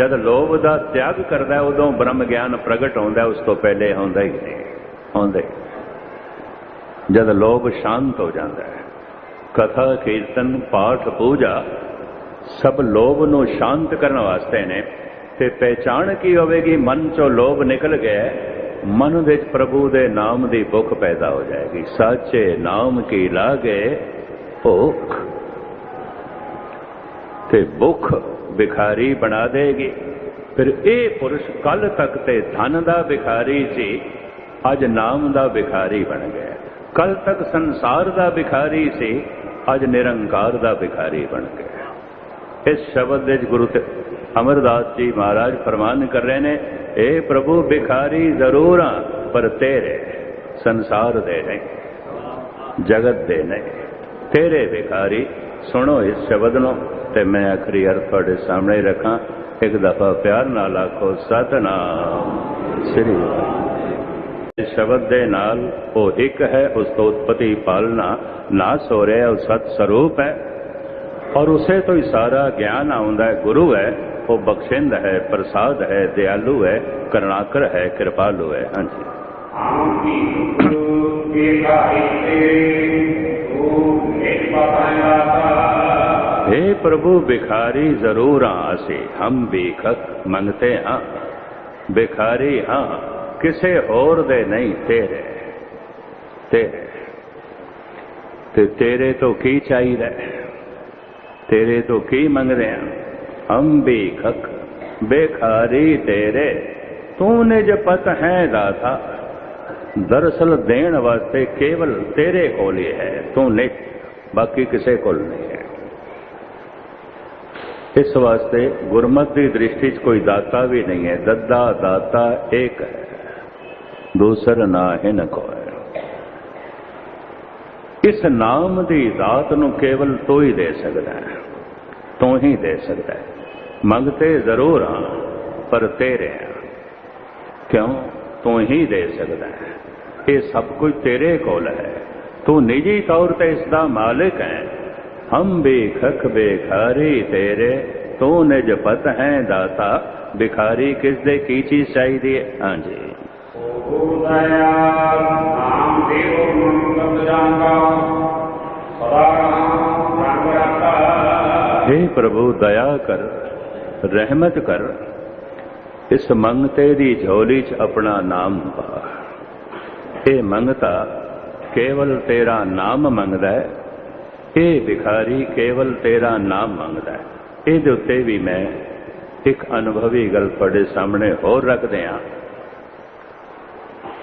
ਜਦ ਲੋਭ ਦਾ ਤਿਆਗ ਕਰਦਾ ਉਦੋਂ ਬ੍ਰਹਮ ਗਿਆਨ ਪ੍ਰਗਟ ਹੁੰਦਾ ਉਸ ਤੋਂ ਪਹਿਲੇ ਹੁੰਦਾ ਹੀ ਨਹੀਂ, ਹੁੰਦਾ ਜਦ ਲੋਭ ਸ਼ਾਂਤ ਹੋ ਜਾਂਦਾ ਹੈ, ਕਥਾ, ਕੀਰਤਨ, ਪਾਠ, ਪੂਜਾ ਸਭ ਲੋਭ ਨੂੰ ਸ਼ਾਂਤ ਕਰਨ ਵਾਸਤੇ ਨੇ, ਤੇ ਪਹਿਚਾਣ ਕੀ ਹੋਵੇਗੀ? ਮਨ ਚੋਂ ਲੋਭ ਨਿਕਲ ਗਿਆ ਮਨ ਵਿੱਚ ਪ੍ਰਭੂ ਦੇ ਨਾਮ ਦੀ ਭੁੱਖ ਪੈਦਾ ਹੋ ਜਾਏਗੀ। ਸਾਚੇ ਨਾਮ ਕੀ ਲਾਗੇ ਭੁੱਖ, ਤੇ ਭੁੱਖ ਭਿਖਾਰੀ ਬਣਾ ਦੇਗੀ। ਫਿਰ ਇਹ ਪੁਰਸ਼ ਕੱਲ ਤੱਕ ਤੇ ਧਨ ਦਾ ਭਿਖਾਰੀ ਸੀ, ਅੱਜ ਨਾਮ ਦਾ ਭਿਖਾਰੀ ਬਣ ਗਿਆ। ਕੱਲ ਤੱਕ ਸੰਸਾਰ ਦਾ ਭਿਖਾਰੀ ਸੀ, ਅੱਜ ਨਿਰੰਕਾਰ ਦਾ ਭਿਖਾਰੀ ਬਣ ਗਿਆ। ਇਸ ਸ਼ਬਦ ਵਿੱਚ ਗੁਰੂ ਤੇ ਅਮਰਦਾਸ ਜੀ ਮਹਾਰਾਜ ਫਰਮਾਨ ਕਰ ਰਹੇ ਨੇ, ਏ ਪ੍ਰਭੂ, ਭਿਖਾਰੀ ਜ਼ਰੂਰ ਹਾਂ ਪਰ ਤੇਰੇ ਸੰਸਾਰ ਦੇ ਨਹੀਂ, ਜਗਤ ਦੇ ਨਹੀਂ। ਤੇਰੇ ਭਿਖਾਰੀ, ਸੁਣੋ ਇਸ ਸ਼ਬਦ ਨੂੰ। ਤੇ ਮੈਂ ਆਖਰੀ ਅਰਥ ਤੁਹਾਡੇ ਸਾਹਮਣੇ ਰੱਖਾਂ। ਇੱਕ ਦਫਾ ਪਿਆਰ ਨਾਲ ਆਖੋ ਸਤਨਾਮ। ਸ੍ਰੀ ਸ਼ਬਦ ਦੇ ਨਾਲ ਉਹ ਇੱਕ ਹੈ ਉਸ ਤੋਂ ਉਤਪਤੀ ਪਾਲਣਾ। ਨਾਸ ਹੋ ਰਿਹਾ ਉਹ ਸਤ ਸਰੂਪ ਹੈ। ਔਰ ਉਸੇ ਤੋਂ ਹੀ ਸਾਰਾ ਗਿਆਨ ਆਉਂਦਾ ਹੈ ਗੁਰੂ ਹੈ। ਉਹ ਬਖਸ਼ਿੰਦ ਹੈ ਪ੍ਰਸਾਦ ਹੈ ਦਿਆਲੂ ਹੈ ਕਰੁਣਾਕਰ ਹੈ ਕਿਰਪਾਲੂ ਹੈ। ਹਾਂਜੀ। प्रभु भिखारी ज़रूर आसे, हम बेखक मंगते हाँ भिखारी हाँ किसे और दे नहीं, तेरे। तेरे। ते, तेरे तो की चाहिए तेरे तो की मंग रहे हैं? हम बेखक बेखारी तेरे, तूने जो पत है दाता, दरअसल देण वास्ते केवल तेरे को लिए है तू नित बाकी किसे को नहीं। ਇਸ ਵਾਸਤੇ ਗੁਰਮਤ ਦੀ ਦ੍ਰਿਸ਼ਟੀ 'ਚ ਕੋਈ ਦਾਤਾ ਵੀ ਨਹੀਂ ਹੈ। ਦੱਦਾ ਦਾਤਾ ਇੱਕ ਹੈ, ਦੂਸਰ ਨਾ ਹੈ ਨ ਕੋਈ ਇਸ ਨਾਮ ਦੀ ਦਾਤ ਨੂੰ ਕੇਵਲ ਤੂੰ ਹੀ ਦੇ ਸਕਦਾ ਹੈ, ਤੂੰ ਹੀ ਦੇ ਸਕਦਾ ਹੈ। ਮੰਗਤੇ ਜ਼ਰੂਰ ਹਾਂ, ਪਰ ਤੇਰੇ ਹਾਂ। ਕਿਉਂ? ਤੂੰ ਹੀ ਦੇ ਸਕਦਾ ਹੈ। ਇਹ ਸਭ ਕੁਝ ਤੇਰੇ ਕੋਲ ਹੈ। ਤੂੰ ਨਿੱਜੀ ਤੌਰ ਤੇ ਇਸ ਦਾ ਮਾਲਕ ਹੈ। ਹਮ ਬੇਖਖ ਬੇਖਾਰੀ ਤੇਰੇ ਤੂੰ ਨਿਜ ਪਤ ਹੈ ਦਾਤਾ ਭਿਖਾਰੀ ਕਿਸ ਦੇ ਕੀ ਚੀਜ਼ ਚਾਹੀਦੀ ਹੈ ਹਾਂਜੀ हे प्रभु दया कर ਰਹਿਮਤ ਕਰ ਇਸ ਮੰਗਤੇ ਦੀ ਝੋਲੀ 'ਚ ਆਪਣਾ ਨਾਮ ਪਾ ਇਹ ਮੰਗਤਾ ਕੇਵਲ ਤੇਰਾ ਨਾਮ ਮੰਗਦਾ ਹੈ ਇਹ ਭਿਖਾਰੀ ਕੇਵਲ ਤੇਰਾ ਨਾਮ ਮੰਗਦਾ ਹੈ। ਇਹਦੇ ਉੱਤੇ ਵੀ ਮੈਂ ਇੱਕ ਅਨੁਭਵੀ ਗੱਲ ਤੁਹਾਡੇ ਸਾਹਮਣੇ ਹੋਰ ਰੱਖਦੇ ਹਾਂ।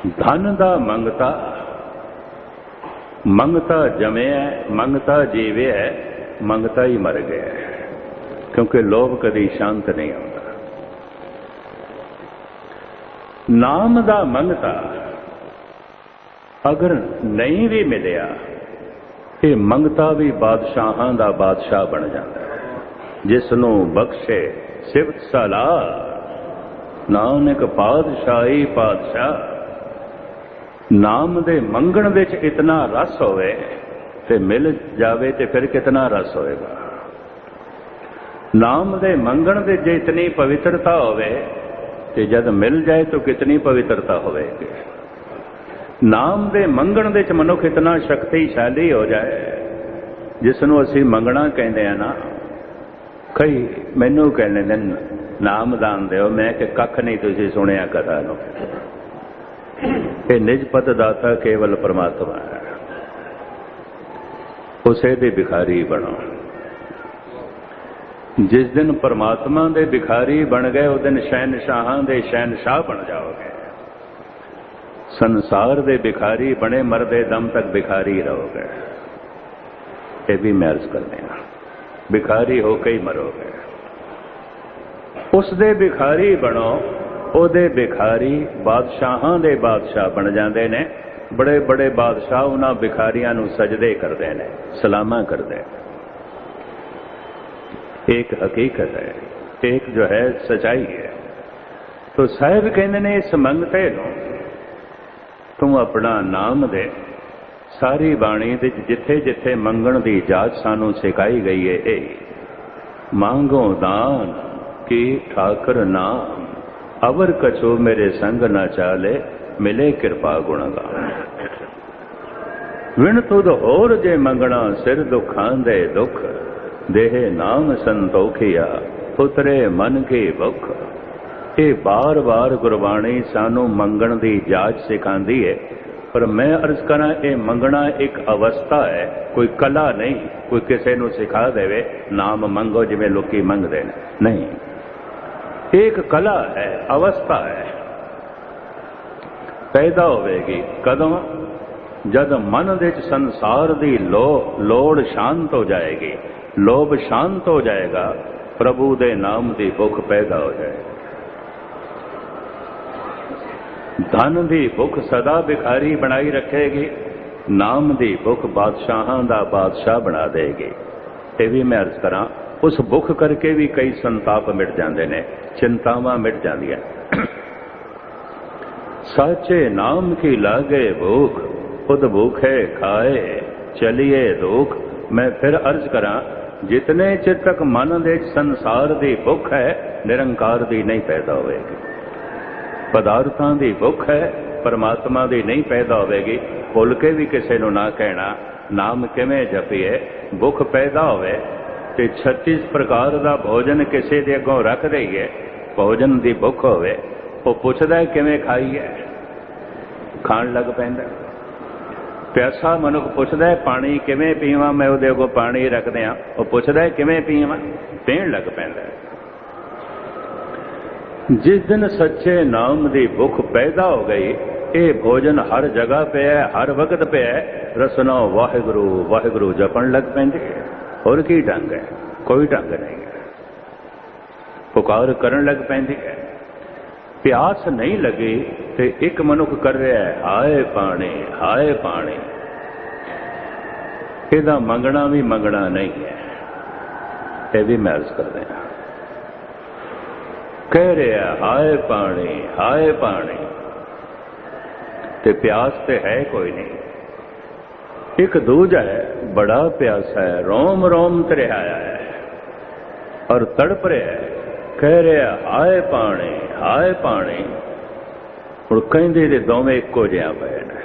ਧਨ ਦਾ ਮੰਗਤਾ ਮੰਗਤਾ ਜਮਿਆ ਮੰਗਤਾ ਜੀਵਿਆ ਮੰਗਤਾ ਹੀ ਮਰ ਗਿਆ ਕਿਉਂਕਿ ਲੋਭ ਕਦੀ ਸ਼ਾਂਤ ਨਹੀਂ ਆਉਂਦਾ ਨਾਮ ਦਾ ਮੰਗਤਾ ਅਗਰ ਨਹੀਂ ਵੀ ਮਿਲਿਆ ਇਹ ਮੰਗਤਾ ਵੀ ਬਾਦਸ਼ਾਹਾਂ ਦਾ ਬਾਦਸ਼ਾਹ ਬਣ ਜਾਂਦਾ ਹੈ। ਜਿਸ ਨੂੰ ਬਖਸ਼ੇ ਸਿਫਤ ਸਲਾਹ। ਨਾਨਕ ਪਾਤਸ਼ਾਹੀ ਪਾਤਸ਼ਾਹ, ਨਾਮ ਦੇ ਮੰਗਣ ਵਿੱਚ ਇਤਨਾ ਰਸ ਹੋਵੇ ਤੇ ਮਿਲ ਜਾਵੇ ਤੇ ਫਿਰ ਕਿਤਨਾ ਰਸ ਹੋਵੇਗਾ ਨਾਮ ਦੇ ਮੰਗਣ ਦੇ ਜੇ ਇਤਨੀ ਪਵਿੱਤਰਤਾ ਹੋਵੇ ਤੇ ਜਦ ਮਿਲ ਜਾਏ ਤਾਂ ਕਿਤਨੀ ਪਵਿੱਤਰਤਾ ਹੋਵੇਗੀ। ਨਾਮ ਦੇ ਮੰਗਣ ਦੇ ਚ ਮਨੁੱਖ ਇਤਨਾ ਸ਼ਕਤੀਸ਼ਾਲੀ ਹੋ ਜਾਏ ਜਿਸ ਨੂੰ ਅਸੀਂ ਮੰਗਣਾ ਕਹਿੰਦੇ ਆ ਨਾ, ਕਈ ਮੈਨੂੰ ਕਹਿੰਦੇ ਨੇ, ਨਾਮ ਦਾਨ ਦਿਓ, ਮੈਂ ਕਿ ਕੱਖ ਨਹੀਂ ਤੁਸੀਂ ਸੁਣਿਆ ਕਥਾ ਨੂੰ। ਇਹ ਨਿਜਪਤ ਦਾਤਾ ਕੇਵਲ ਪਰਮਾਤਮਾ ਹੈ। ਉਸੇ ਦੇ ਭਿਖਾਰੀ ਬਣੋ। ਜਿਸ ਦਿਨ ਪਰਮਾਤਮਾ ਦੇ ਭਿਖਾਰੀ ਬਣ ਗਏ ਉਹ ਦਿਨ ਸ਼ਹਿਨशाह ਦੇ ਸ਼ਹਿਨशाह ਬਣ ਜਾਓਗੇ। ਸੰਸਾਰ ਦੇ ਭਿਖਾਰੀ ਬਣੇ ਮਰਦੇ ਦਮ ਤੱਕ ਭਿਖਾਰੀ ਰਹੋਗੇ। ਇਹ ਵੀ ਮੈਂ ਅਰਜ਼ ਕਰਦੇ ਹਾਂ। ਭਿਖਾਰੀ ਹੋ ਕੇ ਹੀ ਮਰੋਗੇ। ਉਸ ਦੇ ਭਿਖਾਰੀ ਬਣੋ, ਉਹਦੇ ਭਿਖਾਰੀ ਬਾਦਸ਼ਾਹਾਂ ਦੇ ਬਾਦਸ਼ਾਹ ਬਣ ਜਾਂਦੇ ਨੇ। ਬੜੇ ਬੜੇ ਬਾਦਸ਼ਾਹ ਉਹਨਾਂ ਭਿਖਾਰੀਆਂ ਨੂੰ ਸਜਦੇ ਕਰਦੇ ਨੇ, ਸਲਾਮਾਂ ਕਰਦੇ ਨੇ। ਇੱਕ ਹਕੀਕਤ ਹੈ, ਇੱਕ ਜੋ ਹੈ ਸਚਾਈ ਹੈ। ਤੋ ਸਾਹਿਬ ਕਹਿੰਦੇ ਨੇ ਇਸ ਮੰਗਤੇ ਨੂੰ ਤੂੰ ਆਪਣਾ ਨਾਮ ਦੇ। ਸਾਰੀ ਬਾਣੀ ਵਿੱਚ ਜਿੱਥੇ ਜਿੱਥੇ ਮੰਗਣ ਦੀ ਜਾਚ ਸਾਨੂੰ ਸਿਖਾਈ ਗਈ ਹੈ ਇਹ ਮੰਗੋ ਦਾਨ ਕੀ ਠਾਕਰ ਨਾਮ। ਅਵਰ ਕਛੋ ਮੇਰੇ ਸੰਗ ਨਾ ਚਾਲੇ, ਮਿਲੇ ਕਿਰਪਾ ਗੁਣ ਗਾਨ ਵਿਣ ਤੁਧ ਹੋਰ ਜੇ ਮੰਗਣਾ, ਸਿਰ ਦੁਖਾਂ ਦੇ ਦੁਖ। ਦੇਹ ਨਾਮ ਸੰਤੋਖਿਆ, ਪੁੱਤਰੇ ਮਨ ਕੇ ਭੁਖ। ਇਹ ਬਾਰ-ਬਾਰ ਗੁਰਬਾਣੀ ਸਾਨੂੰ ਮੰਗਣ ਦੀ ਜਾਚ ਸਿਖਾਉਂਦੀ ਹੈ। ਪਰ ਮੈਂ ਅਰਜ਼ ਕਰਾਂ, ਇਹ ਮੰਗਣਾ ਇੱਕ ਅਵਸਥਾ ਹੈ। ਕੋਈ ਕਲਾ ਨਹੀਂ, ਕੋਈ ਕਿਸੇ ਨੂੰ ਸਿਖਾ ਦੇਵੇ। ਨਾਮ ਮੰਗੋ ਜਿਵੇਂ ਲੋਕੀ ਮੰਗਦੇ ਨੇ। ਨਹੀਂ। ਇਹ ਇੱਕ ਕਲਾ ਹੈ, ਅਵਸਥਾ ਹੈ। ਪੈਦਾ ਹੋਵੇਗੀ ਕਦੋਂ? ਜਦ ਮਨ ਦੇ ਵਿੱਚ ਸੰਸਾਰ ਦੀ ਲੋ, ਲੋੜ ਸ਼ਾਂਤ ਹੋ ਜਾਏਗੀ। ਲੋਭ ਸ਼ਾਂਤ ਹੋ ਜਾਏਗਾ। ਪ੍ਰਭੂ ਦੇ ਨਾਮ ਦੀ ਭੁੱਖ ਪੈਦਾ ਹੋ ਜਾਏਗੀ। ਧਨ ਦੀ ਭੁੱਖ ਸਦਾ ਭਿਖਾਰੀ ਬਣਾਈ ਰੱਖੇਗੀ, ਨਾਮ ਦੀ ਭੁੱਖ ਬਾਦਸ਼ਾਹਾਂ ਦਾ ਬਾਦਸ਼ਾਹ ਬਣਾ ਦੇਗੀ। ਇਹ ਵੀ ਮੈਂ ਅਰਜ਼ ਕਰਾਂ, ਉਸ ਭੁੱਖ ਕਰਕੇ ਵੀ ਕਈ ਸੰਤਾਪ ਮਿਟ ਜਾਂਦੇ ਨੇ, ਚਿੰਤਾਵਾਂ ਮਿਟ ਜਾਂਦੀਆਂ। ਸਾਚੇ ਨਾਮ ਕੀ ਲਾਗੇ ਭੁੱਖ, ਖੁਦ ਭੁੱਖੇ ਖਾਏ, ਚਲਿਏ ਦੁਖ। ਮੈਂ ਫਿਰ ਅਰਜ਼ ਕਰਾਂ, ਜਿਤਨੇ ਚਿਰ ਤੱਕ ਮਨ ਦੇ ਸੰਸਾਰ ਦੀ ਭੁੱਖ ਹੈ, ਨਿਰੰਕਾਰ ਦੀ ਨਹੀਂ ਪੈਦਾ ਹੋਵੇਗੀ। ਪਦਾਰਥਾਂ ਦੀ ਭੁੱਖ ਹੈ, ਪਰਮਾਤਮਾ ਦੀ ਨਹੀਂ ਪੈਦਾ ਹੋਵੇਗੀ। ਭੁੱਲ ਕੇ ਵੀ ਕਿਸੇ ਨੂੰ ਨਾ ਕਹਿਣਾ, ਨਾਮ ਕਿਵੇਂ ਜਪੀਏ, ਭੁੱਖ ਪੈਦਾ ਹੋਵੇ, ਤੇ 36 ਪ੍ਰਕਾਰ ਦਾ ਭੋਜਨ ਕਿਸੇ ਦੇ ਅੱਗੋਂ ਰੱਖ ਦਈਏ। ਭੋਜਨ ਦੀ ਭੁੱਖ ਹੋਵੇ, ਉਹ ਪੁੱਛਦਾ ਕਿਵੇਂ ਖਾਈਏ? ਖਾਣ ਲੱਗ ਪੈਂਦਾ। ਪਿਆਸਾ ਮਨੁੱਖ ਪੁੱਛਦਾ ਪਾਣੀ ਕਿਵੇਂ ਪੀਵਾਂ, ਮੈਂ ਉਹਦੇ ਅੱਗੋਂ ਪਾਣੀ ਰੱਖਦੇ ਆ ਉਹ ਪੁੱਛਦਾ ਕਿਵੇਂ ਪੀਵਾਂ? ਪੀਣ ਲੱਗ ਪੈਂਦਾ। ਜਿਸ ਦਿਨ ਸੱਚੇ ਨਾਮ ਦੀ ਭੁੱਖ ਪੈਦਾ ਹੋ ਗਈ, ਇਹ ਭੋਜਨ ਹਰ ਜਗ੍ਹਾ ਪਿਆ ਹੈ, ਹਰ ਵਕਤ ਪਿਆ ਹੈ। ਰਸਨਾ ਵਾਹਿਗੁਰੂ ਵਾਹਿਗੁਰੂ ਜਪਣ ਲੱਗ ਪੈਂਦੇ ਹੋਰ ਕੀ ਢੰਗ ਹੈ? ਕੋਈ ਢੰਗ ਨਹੀਂ ਹੈ। ਪੁਕਾਰ ਕਰਨ ਲੱਗ ਪੈਂਦੀ ਹੈ। ਪਿਆਸ ਨਹੀਂ ਲੱਗੀ ਤੇ ਇੱਕ ਮਨੁੱਖ ਕਰ ਰਿਹਾ ਹੈ, ਹਾਏ ਪਾਣੀ ਹਾਏ ਪਾਣੀ। ਇਹਦਾ ਮੰਗਣਾ ਵੀ ਮੰਗਣਾ ਨਹੀਂ ਹੈ। ਇਹ ਵੀ ਮੈਂ ਅਰਜ਼ ਕਰਦੇ ਹਾਂ। ਕਹਿ ਰਿਹਾ, ਹਾਏ ਪਾਣੀ ਹਾਏ ਪਾਣੀ। ਤੇ ਪਿਆਸ ਤੇ ਹੈ ਕੋਈ ਨਹੀਂ। ਇੱਕ ਦੂਜਾ ਹੈ, ਬੜਾ ਪਿਆਸਾ ਹੈ, ਰੋਮ ਰੋਮ ਤਰਿਆ ਹੈ। ਔਰ ਤੜਪ ਰਿਹਾ ਹੈ, ਕਹਿ ਰਿਹਾ, ਹਾਏ ਪਾਣੀ ਹਾਏ ਪਾਣੀ। ਹੁਣ ਕਹਿੰਦੇ ਦੇ ਦੋਵੇਂ ਇੱਕੋ ਜਿਹਾ ਪਏ ਨੇ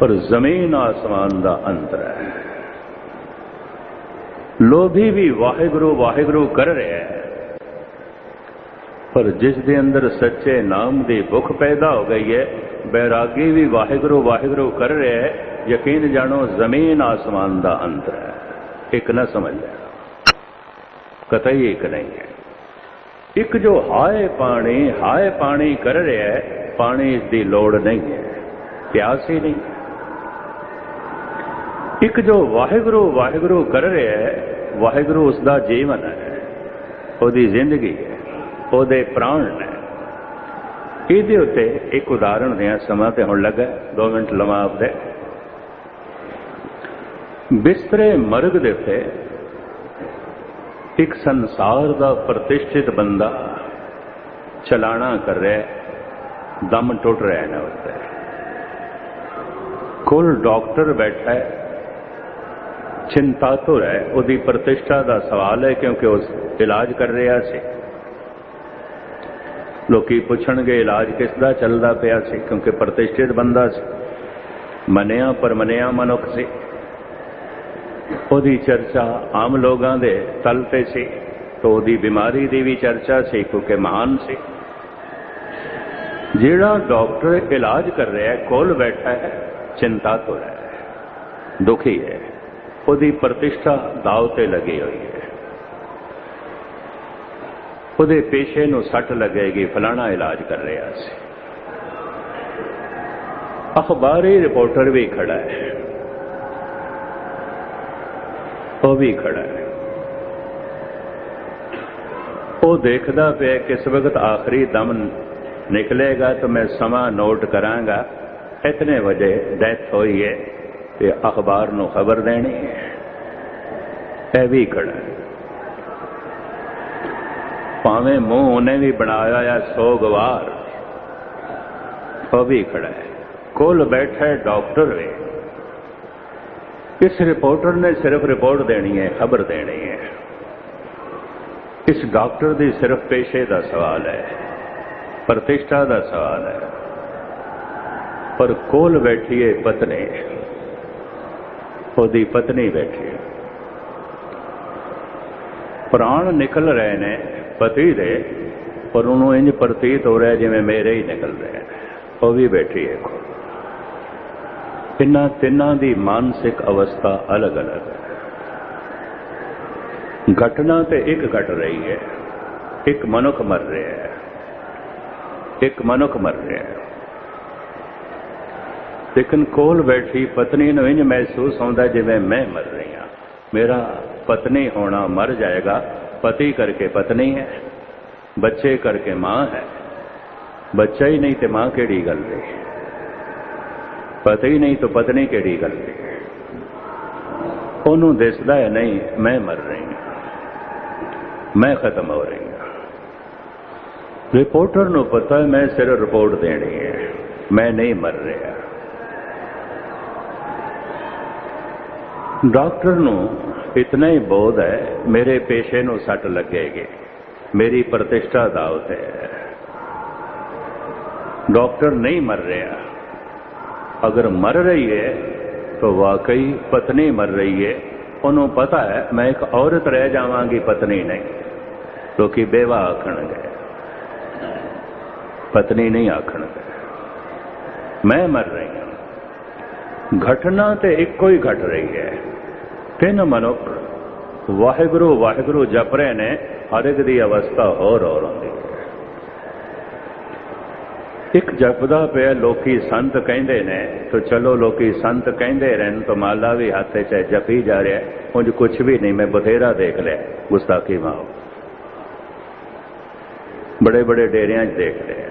ਪਰ ਜ਼ਮੀਨ ਆਸਮਾਨ ਦਾ ਅੰਤਰ ਹੈ। ਲੋਭੀ ਵੀ ਵਾਹਿਗੁਰੂ ਵਾਹਿਗੁਰੂ ਕਰ ਰਿਹਾ ਹੈ। ਪਰ ਜਿਸ ਦੇ ਅੰਦਰ ਸੱਚੇ ਨਾਮ ਦੀ ਭੁੱਖ ਪੈਦਾ ਹੋ ਗਈ ਹੈ, ਬੈਰਾਗੀ ਵੀ ਵਾਹਿਗੁਰੂ ਵਾਹਿਗੁਰੂ ਕਰ ਰਿਹਾ ਹੈ, ਯਕੀਨ ਜਾਣੋ ਜ਼ਮੀਨ ਆਸਮਾਨ ਦਾ ਅੰਤਰ ਹੈ। ਇੱਕ ਨਾ ਸਮਝ ਲੈਣਾ ਕਤਈ ਇੱਕ ਨਹੀਂ ਹੈ। ਇੱਕ ਜੋ ਹਾਏ ਪਾਣੀ ਹਾਏ ਪਾਣੀ ਕਰ ਰਿਹਾ ਹੈ, ਪਾਣੀ ਦੀ ਲੋੜ ਨਹੀਂ ਹੈ, ਪਿਆਸ ਹੀ ਨਹੀਂ। ਇੱਕ ਜੋ ਵਾਹਿਗੁਰੂ ਵਾਹਿਗੁਰੂ ਕਰ ਰਿਹਾ ਹੈ, ਵਾਹਿਗੁਰੂ ਉਸ ਦਾ ਜੀਵਨ ਹੈ, ਉਹਦੀ ਜ਼ਿੰਦਗੀ ਹੈ। ਉਹਦੇ ਪ੍ਰਾਣ ਨੇ। ਇਹਦੇ ਉੱਤੇ ਇੱਕ ਉਦਾਹਰਣ ਦਿਆਂ ਸਮਾਂ ਤੇ ਹੁਣ ਲੱਗਾ 2 ਮਿੰਟ ਲਵਾਂ ਆਪਦੇ। ਬਿਸਤਰੇ ਮਰਗ ਦੇ ਉੱਤੇ ਇੱਕ ਸੰਸਾਰ ਦਾ ਪ੍ਰਤਿਸ਼ਠਿਤ ਬੰਦਾ ਚਲਾਣਾ ਕਰ ਰਿਹਾ ਦਮ ਟੁੱਟ ਰਿਹਾ ਨਾ ਉੱਤੇ ਕੋਲ ਡਾਕਟਰ ਬੈਠਾ ਹੈ ਚਿੰਤਾਤੁਰ ਹੈ, ਉਹਦੀ ਪ੍ਰਤਿਸ਼ਠਾ ਦਾ ਸਵਾਲ ਹੈ ਕਿਉਂਕਿ ਉਸ ਇਲਾਜ ਕਰ ਰਿਹਾ ਸੀ। ਲੋਕੀ ਪੁੱਛਣਗੇ, ਇਲਾਜ ਕਿਸ ਦਾ ਚੱਲਦਾ ਪਿਆ ਸੀ? ਕਿਉਂਕਿ ਪ੍ਰਤਿਸ਼ਠਿਤ ਬੰਦਾ ਸੀ। ਮੰਨਿਆ ਪਰਮਨਿਆ ਮਨੁੱਖ ਸੀ। ਉਹਦੀ ਚਰਚਾ ਆਮ ਲੋਕਾਂ ਦੇ ਤਲ ਤੇ ਸੀ ਤਾਂ ਉਹਦੀ ਬਿਮਾਰੀ ਦੀ ਵੀ ਚਰਚਾ ਸੀ, ਕਿਉਂਕਿ ਮਹਾਨ ਸੀ। ਜਿਹੜਾ ਡਾਕਟਰ ਇਲਾਜ ਕਰ ਰਿਹਾ ਹੈ, ਕੋਲ ਬੈਠਾ ਹੈ, ਚਿੰਤਾ ਤੋਂ ਹੈ, ਦੁਖੀ ਹੈ, ਉਹਦੀ ਪ੍ਰਤਿਸ਼ਠਾ ਦਾਅ ਤੇ ਲੱਗੀ ਹੋਈ ਹੈ। ਉਹਦੇ ਪੇਸ਼ੇ ਨੂੰ ਸੱਟ ਲੱਗੇਗੀ, ਫਲਾਣਾ ਇਲਾਜ ਕਰ ਰਿਹਾ ਸੀ। ਅਖਬਾਰੀ ਰਿਪੋਰਟਰ ਵੀ ਖੜਾ ਹੈ। ਉਹ ਵੀ ਖੜਾ ਹੈ। ਉਹ ਦੇਖਦਾ ਪਿਆ ਕਿਸ ਵਕਤ ਆਖਰੀ ਦਮ ਨਿਕਲੇਗਾ ਤਾਂ ਮੈਂ ਸਮਾਂ ਨੋਟ ਕਰਾਂਗਾ। ਇਤਨੇ ਵਜੇ ਡੈਥ ਹੋਈ ਹੈ ਤੇ ਅਖਬਾਰ ਨੂੰ ਖਬਰ ਦੇਣੀ ਹੈ। ਇਹ ਵੀ ਖੜਾ ਹੈ। ਭਾਵੇਂ ਮੂੰਹ ਉਹਨੇ ਵੀ ਬਣਾਇਆ ਆ, ਸੋ ਗਵਾਰ। ਉਹ ਵੀ ਖੜਾ ਹੈ। ਕੋਲ ਬੈਠਾ ਡਾਕਟਰ ਵੇ। ਇਸ ਰਿਪੋਰਟਰ ਨੇ ਸਿਰਫ ਰਿਪੋਰਟ ਦੇਣੀ ਹੈ, ਖਬਰ ਦੇਣੀ ਹੈ। ਇਸ ਡਾਕਟਰ ਦੀ ਸਿਰਫ ਪੇਸ਼ੇ ਦਾ ਸਵਾਲ ਹੈ, ਪ੍ਰਤਿਸ਼ਠਾ ਦਾ ਸਵਾਲ ਹੈ। ਪਰ ਕੋਲ ਬੈਠੀ ਹੈ ਪਤਨੀ। ਉਹਦੀ ਪਤਨੀ ਬੈਠੀ ਪ੍ਰਾਣ ਨਿਕਲ ਰਹੇ ਨੇ। ਪਤੀ ਦੇ, ਪਰ ਉਹਨੂੰ ਇੰਜ ਪ੍ਰਤੀਤ ਹੋ ਰਿਹਾ ਜਿਵੇਂ ਮੇਰੇ ਹੀ ਨਿਕਲ ਰਿਹਾ। ਉਹ ਵੀ ਬੈਠੀ ਹੈ ਇਹਨਾਂ ਤਿੰਨਾਂ ਦੀ ਮਾਨਸਿਕ ਅਵਸਥਾ ਅਲੱਗ-ਅਲੱਗ ਹੈ। ਘਟਨਾ ਤੇ ਇੱਕ ਘਟ ਰਹੀ ਹੈ। ਇੱਕ ਮਨੁੱਖ ਮਰ ਰਿਹਾ ਹੈ। ਇੱਕ ਮਨੁੱਖ ਮਰ ਰਿਹਾ ਹੈ। ਲੇਕਿਨ ਕੋਲ ਬੈਠੀ ਪਤਨੀ ਨੂੰ ਇੰਜ ਮਹਿਸੂਸ ਹੁੰਦਾ ਜਿਵੇਂ ਮੈਂ ਮਰ ਰਹੀ ਹਾਂ। ਮੇਰਾ ਪਤਨੀ ਹੋਣਾ ਮਰ ਜਾਏਗਾ। ਪਤੀ ਕਰਕੇ ਪਤਨੀ ਹੈ ਬੱਚੇ ਕਰਕੇ ਮਾਂ ਹੈ ਬੱਚਾ ਹੀ ਨਹੀਂ ਤੇ ਮਾਂ ਕਿਹੜੀ ਗੱਲ ਹੈ ਪਤਾ ਹੀ ਨਹੀਂ ਤਾਂ ਪਤਨੀ ਕਿਹੜੀ ਗੱਲ ਹੈ ਉਹਨੂੰ ਦਿਸਦਾ ਹੈ ਨਹੀਂ ਮੈਂ ਮਰ ਰਹੀ ਹਾਂ ਮੈਂ ਖਤਮ ਹੋ ਰਹੀ ਹਾਂ ਰਿਪੋਰਟਰ ਨੂੰ ਪਤਾ ਹੈ ਮੈਂ ਸਿਰਫ ਰਿਪੋਰਟ ਦੇਣੀ ਹੈ ਮੈਂ ਨਹੀਂ ਮਰ ਰਿਹਾ ਡਾਕਟਰ ਨੂੰ ਇਤਨਾ ਹੀ ਬੋਧ ਹੈ ਮੇਰੇ ਪੇਸ਼ੇ ਨੂੰ ਸੱਟ ਲੱਗੇਗੀ ਮੇਰੀ ਪ੍ਰਤਿਸ਼ਠਾ ਦਾ ਉਤੇ ਹੈ ਡਾਕਟਰ ਨਹੀਂ ਮਰ ਰਿਹਾ ਅਗਰ ਮਰ ਰਹੀ ਹੈ ਤਾਂ ਵਾਕਈ ਪਤਨੀ ਮਰ ਰਹੀ ਹੈ ਉਹਨੂੰ ਪਤਾ ਹੈ ਮੈਂ ਇੱਕ ਔਰਤ ਰਹਿ ਜਾਵਾਂਗੀ ਪਤਨੀ ਨਹੀਂ ਲੋਕੀ ਬੇਵਾ ਆਖਣਗੇ ਪਤਨੀ ਨਹੀਂ ਆਖਣਗੇ ਮੈਂ ਮਰ ਰਹੀ ਹਾਂ ਘਟਨਾ ਤੇ ਇੱਕੋ ਹੀ ਘਟ ਰਹੀ ਹੈ ਤਿੰਨ ਮਨੁੱਖ ਵਾਹਿਗੁਰੂ ਵਾਹਿਗੁਰੂ ਜਪ ਰਹੇ ਨੇ, ਹਰ ਇੱਕ ਦੀ ਅਵਸਥਾ ਹੋਰ ਹੋਰ ਹੁੰਦੀ ਇੱਕ ਜਪਦਾ ਪਿਆ ਲੋਕੀ ਸੰਤ ਕਹਿੰਦੇ ਨੇ, ਤਾਂ ਚਲੋ ਲੋਕੀ ਸੰਤ ਕਹਿੰਦੇ ਰਹਿਣ, ਤਾਂ ਮਾਲਾ ਵੀ ਹੱਥੇ 'ਚ ਜਪੀ ਜਾ ਰਿਹਾ, ਉਂਝ ਕੁਝ ਵੀ ਨਹੀਂ, ਮੈਂ ਬਥੇਰਾ ਦੇਖ ਲਿਆ, ਗੁਸਤਾਖੀ ਮਾਂ ਬੜੇ ਬੜੇ ਡੇਰਿਆਂ 'ਚ ਦੇਖ ਲਿਆ।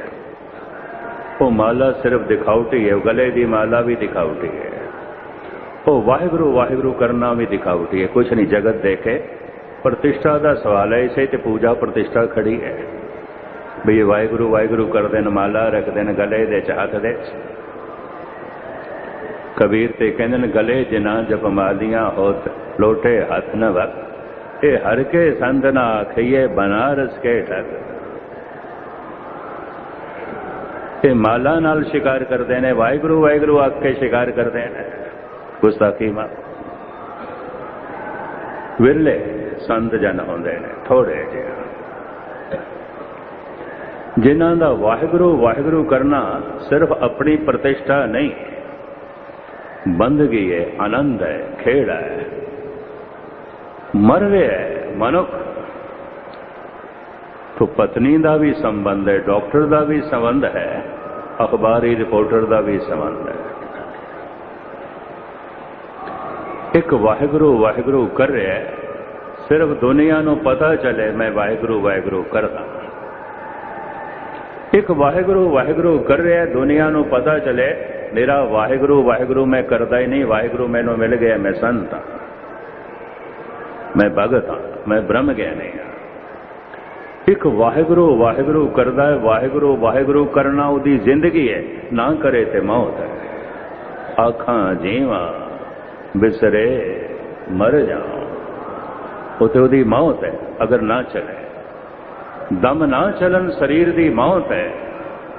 ਉਹ ਮਾਲਾ ਸਿਰਫ ਦਿਖਾਉਟੀ ਹੈ ਗਲੇ ਦੀ ਮਾਲਾ ਵੀ ਦਿਖਾਉਟੀ ਹੈ। ਉਹ ਵਾਹਿਗੁਰੂ ਵਾਹਿਗੁਰੂ ਕਰਨਾ ਵੀ ਦਿਖਾਉਟੀ ਹੈ। ਕੁਛ ਨਹੀਂ, ਜਗਤ ਦੇਖੇ। ਪ੍ਰਤਿਸ਼ਠਾ ਦਾ ਸਵਾਲ ਹੈ ਇਸੇ ਤੇ ਪੂਜਾ ਪ੍ਰਤਿਸ਼ਠਾ ਖੜੀ ਹੈ। ਵੀ ਵਾਹਿਗੁਰੂ ਵਾਹਿਗੁਰੂ ਕਰਦੇ ਨੇ ਮਾਲਾ, ਰੱਖਦੇ ਨੇ ਗਲੇ ਦੇ ਚ ਹੱਥ ਦੇ ਕਬੀਰ ਤੇ ਕਹਿੰਦੇ ਨੇ, ਗਲੇ ਜਿਨਾ ਜਪਮਾਲੀਆਂ ਹੋਤ ਲੋਟੇ ਹੱਥ ਨ ਵਕ ਇਹ ਹਰ ਕੇ ਸੰਤ ਨਾ ਆਖਈਏ ਬਨਾਰਸ ਕੇ ਠਗ। ਇਹ ਮਾਲਾ ਨਾਲ ਸ਼ਿਕਾਰ ਕਰਦੇ ਨੇ, ਵਾਹਿਗੁਰੂ ਵਾਹਿਗੁਰੂ ਆਖ ਕੇ ਸ਼ਿਕਾਰ ਕਰਦੇ ਨੇ। ਗੁਸਤਾਖੀ ਮਾ? ਵਿਰਲੇ ਸੰਤ ਜਨ ਹੁੰਦੇ ਨੇ ਥੋੜੇ ਜਿਹੇ। ਜਿਨ੍ਹਾਂ ਦਾ ਵਾਹਿਗੁਰੂ ਵਾਹਿਗੁਰੂ ਕਰਨਾ ਸਿਰਫ ਆਪਣੀ ਪ੍ਰਤਿਸ਼ਠਾ ਨਹੀਂ। ਬੰਦਗੀ ਹੈ, ਆਨੰਦ ਹੈ ਖੇੜ ਹੈ। ਮਰ ਰਿਹਾ ਹੈ, ਮਨੁੱਖ। ਤੋਂ ਪਤਨੀ ਦਾ ਵੀ ਸੰਬੰਧ ਹੈ, ਡਾਕਟਰ ਦਾ ਵੀ ਸੰਬੰਧ ਹੈ, ਅਖਬਾਰੀ ਰਿਪੋਰਟਰ ਦਾ ਵੀ ਸੰਬੰਧ ਹੈ। ਇੱਕ ਵਾਹਿਗੁਰੂ ਵਾਹਿਗੁਰੂ ਕਰ ਰਿਹਾ ਹੈ। ਸਿਰਫ ਦੁਨੀਆ ਨੂੰ ਪਤਾ ਚੱਲੇ ਮੈਂ ਵਾਹਿਗੁਰੂ ਵਾਹਿਗੁਰੂ ਕਰਦਾ ਇੱਕ ਵਾਹਿਗੁਰੂ ਵਾਹਿਗੁਰੂ ਕਰ ਰਿਹਾ ਦੁਨੀਆ ਨੂੰ ਪਤਾ ਚਲੇ ਮੇਰਾ ਵਾਹਿਗੁਰੂ ਵਾਹਿਗੁਰੂ ਮੈਂ ਕਰਦਾ ਹੀ ਨਹੀਂ, ਵਾਹਿਗੁਰੂ ਮੈਨੂੰ ਮਿਲ ਗਿਆ, ਮੈਂ ਸੰਤ ਹਾਂ। ਮੈਂ ਭਗਤ ਹਾਂ, ਮੈਂ ਬ੍ਰਹਮ ਗਿਆਨੀ ਹਾਂ। ਇੱਕ ਵਾਹਿਗੁਰੂ ਵਾਹਿਗੁਰੂ ਕਰਦਾ ਹੈ, ਵਾਹਿਗੁਰੂ ਵਾਹਿਗੁਰੂ ਕਰਨਾ ਉਹਦੀ ਜ਼ਿੰਦਗੀ ਹੈ, ਨਾ ਕਰੇ ਤੇ ਮੌਤ ਹੈ। ਆਖਾਂ ਜੀਵਾਂ ਬਿਸਰੇ ਮਰ ਜਾਵਾਂ ਉਹ ਉਹਦੀ ਮੌਤ ਹੈ, ਅਗਰ ਨਾ ਚਲੇ। ਦਮ ਨਾ ਚੱਲਣ, ਸਰੀਰ ਦੀ ਮੌਤ ਹੈ।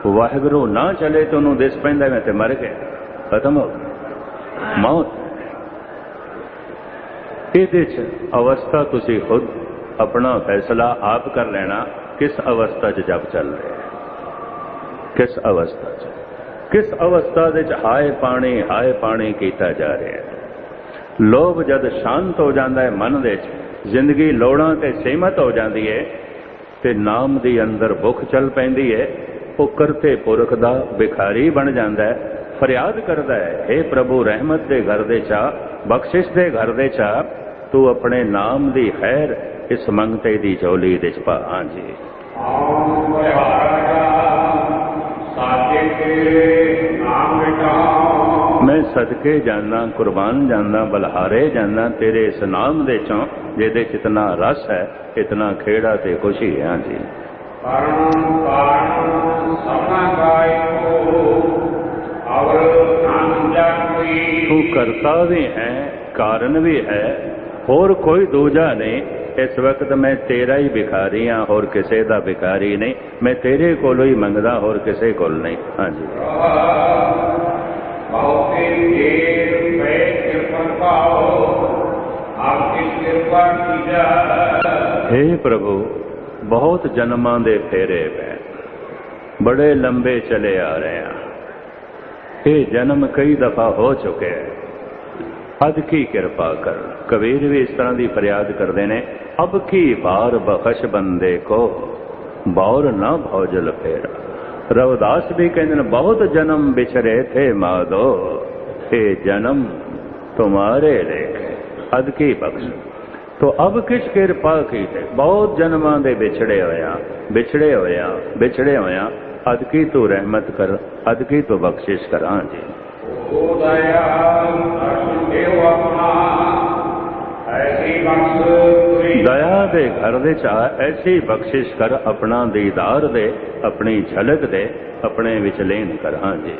ਵਾਹਿਗੁਰੂ ਨਾ ਚਲੇ ਤਾਂ ਉਹਨੂੰ ਦਿਸ ਪੈਂਦਾ ਮੈਂ ਤੇ ਮਰ ਗਿਆ। ਖਤਮ ਹੋ ਗਿਆ। ਮੌਤ ਇਹਦੇ ਚ ਅਵਸਥਾ ਤੁਸੀਂ ਖੁਦ ਆਪਣਾ ਫੈਸਲਾ ਆਪ ਕਰ ਲੈਣਾ, ਕਿਸ ਅਵਸਥਾ 'ਚ ਜਪ ਚੱਲ ਰਿਹਾ ਕਿਸ ਅਵਸਥਾ 'ਚ? ਕਿਸ ਅਵਸਥਾ ਦੇ ਚ ਹਾਏ ਪਾਣੀ ਹਾਏ ਪਾਣੀ ਕੀਤਾ ਜਾ ਰਿਹਾ ਹੈ? ਲੋਭ ਜਦ ਸ਼ਾਂਤ ਹੋ ਜਾਂਦਾ ਹੈ ਮਨ ਦੇ ਚ ਜ਼ਿੰਦਗੀ ਲੋੜਾਂ ਤੇ ਸਹਿਮਤ ਹੋ ਜਾਂਦੀ ਹੈ ਤੇ ਨਾਮ ਦੀ ਅੰਦਰ ਭੁੱਖ ਚੱਲ ਪੈਂਦੀ ਹੈ, ਉਹ ਕਰਤੇ ਪੁਰਖ ਦਾ ਭਿਖਾਰੀ ਬਣ ਜਾਂਦਾ ਹੈ, ਫਰਿਆਦ ਕਰਦਾ ਹੈ हे ਪ੍ਰਭੂ ਰਹਿਮਤ ਦੇ ਘਰ ਦੇ ਚਾ ਬਖਸ਼ਿਸ਼ ਦੇ ਘਰ ਦੇ ਚਾ ਤੂੰ ਆਪਣੇ ਨਾਮ ਦੀ ਖੈਰ ਇਸ ਮੰਗਤੇ ਦੀ ਝੋਲੀ ਦੇ ਪਾ ਹਾਂਜੀ ਆਮ ਮਹਾਰਾਜਾ ਸਾਚੇ ਨਾਮ ਮਿਟਾਓ ਮੈਂ ਸਦਕੇ ਜਾਣਾ ਕੁਰਬਾਨ ਜਾਣਾ ਬਲਹਾਰੇ ਜਾਣਾ ਤੇਰੇ ਇਸ ਨਾਮ ਦੇ ਚੋਂ ਜਿਹਦੇ ਚ ਇਤਨਾ ਰਸ ਹੈ ਇਤਨਾ ਖੇੜਾ ਤੇ ਖੁਸ਼ੀ ਹੈ ਹਾਂਜੀ। ਪਰਮ ਕਾਰਨ ਸਭਨਾ ਗਾਇਓ ਅਵਰ ਨਾਮ ਤੂੰ ਕਰਤਾ ਵੀ ਹੈ ਕਾਰਨ ਵੀ ਹੈ ਹੋਰ ਕੋਈ ਦੂਜਾ ਨਹੀਂ। ਇਸ ਵਕਤ ਮੈਂ ਤੇਰਾ ਹੀ ਭਿਖਾਰੀ ਹਾਂ ਹੋਰ ਕਿਸੇ ਦਾ ਭਿਖਾਰੀ ਨਹੀਂ। ਮੈਂ ਤੇਰੇ ਕੋਲੋਂ ਹੀ ਮੰਗਦਾ ਹੋਰ ਕਿਸੇ ਕੋਲ ਨਹੀਂ ਹਾਂਜੀ। हे ਪ੍ਰਭੂ ਬਹੁਤ ਜਨਮਾਂ ਦੇ ਫੇਰੇ ਪੈ ਬੜੇ ਲੰਬੇ ਚਲੇ ਆ ਰਹੇ ਆ ਇਹ ਜਨਮ ਕਈ ਦਫਾ ਹੋ ਚੁੱਕੇ ਹੈ ਅਦ ਕੀ ਕਿਰਪਾ ਕਰ ਕਬੀਰ ਵੀ ਇਸ ਤਰ੍ਹਾਂ ਦੀ ਫਰਿਆਦ ਕਰਦੇ ਨੇ ਅਬ ਕੀ ਬਾਰ ਬਖਸ਼ ਬੰਦੇ ਕੋ ਬੌਰ ਨਾ ਭੌਜਲ ਫੇਰਾ ਰਵਦਾਸ ਵੀ ਕਹਿੰਦੇ ਨੇ ਬਹੁਤ ਜਨਮ ਵਿਛਰੇ ਥੇ ਮਾਦੋ ਇਹ ਜਨਮ ਤੁਮਾਰੇ ਲੇਖੇ ਅਦ ਕੀ ਬਖਸ਼? ਤੋ ਅਬ ਕਿਸ ਕਿਰਪਾ ਕੀਤੇ। ਬਹੁਤ ਜਨਮਾਂ ਦੇ ਵਿਛੜੇ ਹੋਇਆ ਵਿਛੜੇ ਹੋਇਆ ਵਿਛੜੇ ਹੋਇਆ। ਅਦ ਕੀ ਤੂੰ ਰਹਿਮਤ ਕਰ ਅਦ ਕੀ ਤੂੰ ਬਖਸ਼ਿਸ਼ ਕਰਾਂ ਜੀ? ਓ ਦਇਆ ਦਰਸ਼ਨ ਦੇਵ ਆਪਣਾ ਐਸੀ ਬਖਸ਼ ਦਇਆ ਦੇ ਘਰ ਦੇ ਚ ਐਸੀ ਬਖਸ਼ਿਸ਼ ਕਰ ਆਪਣਾ ਦੀਦਾਰ ਦੇ ਆਪਣੀ ਝਲਕ ਦੇ ਆਪਣੇ ਵਿੱਚ ਲੀਨ ਕਰਾਂ ਜੀ।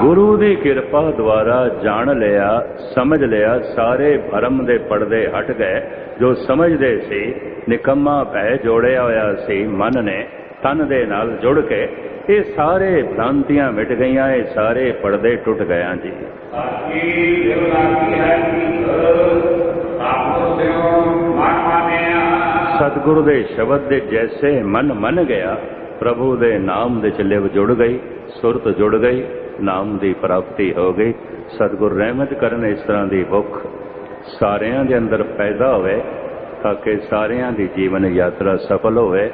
ਗੁਰੂ ਦੀ ਕਿਰਪਾ ਦੁਆਰਾ ਜਾਣ ਲਿਆ, ਸਮਝ ਲਿਆ, ਸਾਰੇ ਭਰਮ ਦੇ ਪਰਦੇ ਹਟ ਗਏ। ਜੋ ਸਮਝਦੇ ਸੀ, ਨਿਕੰਮਾ ਭੈ ਜੋੜਿਆ ਹੋਇਆ ਸੀ ਮਨ ਨੇ, ਤਨ ਦੇ ਨਾਲ ਜੁੜ ਕੇ, ਇਹ ਸਾਰੇ ਭ੍ਰਾਂਤੀਆਂ ਮਿਟ ਗਈਆਂ, ਇਹ ਸਾਰੇ ਪਰਦੇ ਟੁੱਟ ਗਏ ਜੀ। ਸਾਚੀ ਦਿਲ ਲਾਗੀ ਹੈ ਕੀ ਸਾਪੋ ਸਿਓ ਮਨ ਮਾਨਿਆ ਸਤਿਗੁਰੂ ਦੇ ਸ਼ਬਦ ਦੇ ਜੈਸੇ ਮਨ ਮੰਨ ਗਿਆ, ਪ੍ਰਭੂ ਦੇ ਨਾਮ ਦੇ ਚ ਜੁੜ ਗਈ, ਸੁਰਤ ਜੁੜ ਗਈ, ਨਾਮ ਦੀ ਪ੍ਰਾਪਤੀ ਹੋ ਗਈ। ਸਤਿਗੁਰ ਰਹਿਮਤ ਕਰਨ ਇਸ ਤਰ੍ਹਾਂ ਦੀ ਭੁੱਖ ਸਾਰਿਆਂ ਦੇ ਅੰਦਰ ਪੈਦਾ ਹੋਵੇ, ਤਾਂ ਕਿ ਸਾਰਿਆਂ ਦੀ ਜੀਵਨ ਯਾਤਰਾ ਸਫਲ ਹੋਵੇ।